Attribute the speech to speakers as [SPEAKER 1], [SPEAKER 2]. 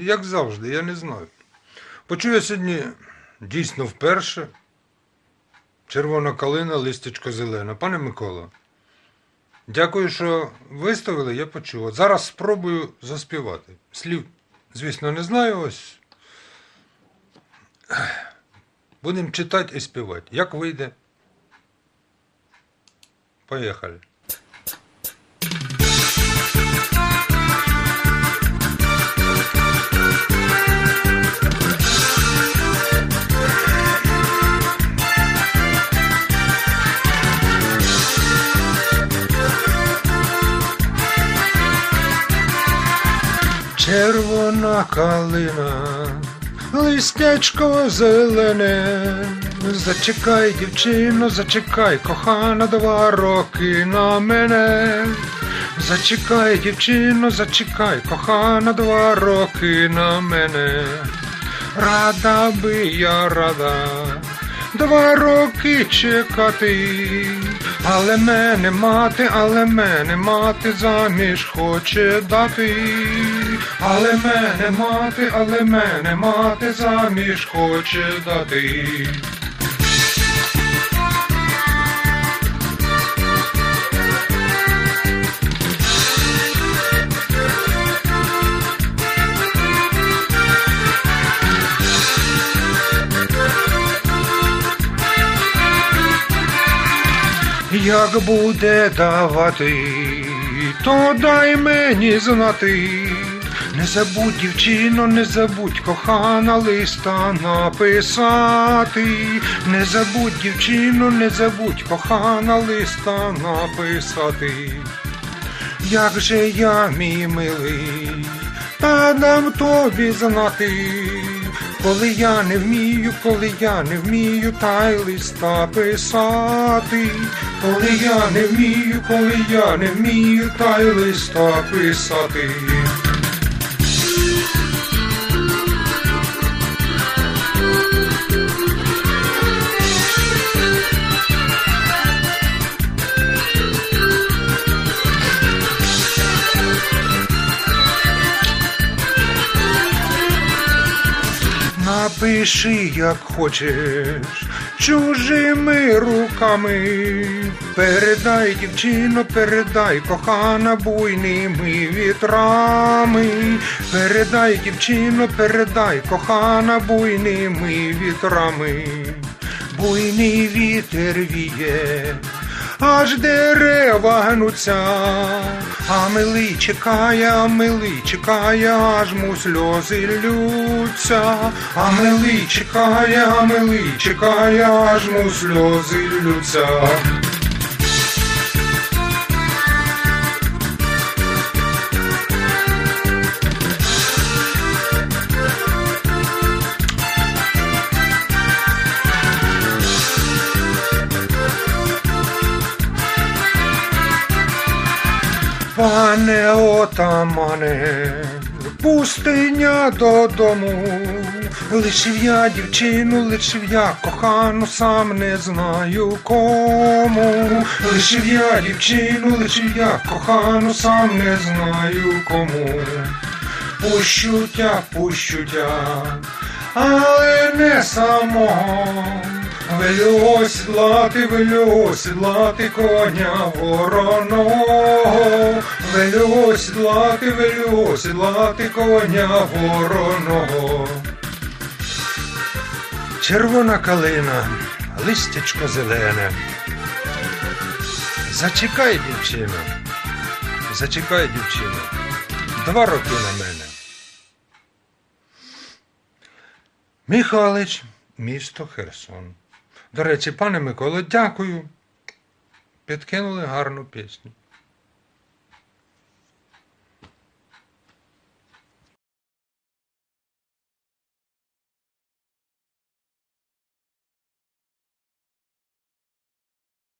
[SPEAKER 1] Як завжди, я не знаю. Почув я сьогодні дійсно вперше. Червона калина, листячко зелене. Пане Микола, дякую, що виставили, я почув. Зараз спробую заспівати. Слів, звісно, не знаю ось. Будемо читати і співати. Як вийде? Поїхали. Червона калина, листячко зелене. Зачекай, дівчино, зачекай, кохана, два роки на мене. Зачекай, дівчино, зачекай, кохана, два роки на мене. Рада би я рада, два роки чекати, але мене мати, але мене мати заміж хоче дати, але мене мати, але мене мати заміж хоче дати. Як буде давати, то дай мені знати. Не забудь, дівчино, не забудь, кохана листа написати. Не забудь, дівчино, не забудь, кохана листа написати. Як же я, мій милий, та дам тобі знати, коли я не вмію, коли я не вмію, та й листа писати, коли я не вмію, коли я не вмію, та й листа писати. Напиши, як хочеш, чужими руками. Передай, дівчино, передай, кохана буйними вітрами. Передай, дівчино, передай, кохана буйними вітрами. Буйний вітер віє, аж дерева гнуться, а милий чекає, милий чекає, аж му сльози лються, а милий чекає, а милий чекає, аж му сльози лються. Пане отамане, пустиня додому, лишив я дівчину, лишив я кохану, сам не знаю кому. Лишив я дівчину, лишив я кохану, сам не знаю кому. Пущу тя, але не самого. Велю осідлати, велю осідлати коня вороного, велю осідлати, велю осідлати коня вороного. Червона калина, листячко зелене. Зачекай, дівчино, зачекай, дівчино, два роки на мене. Михалич, місто Херсон. До речі, пане Миколо, дякую. Підкинули гарну пісню.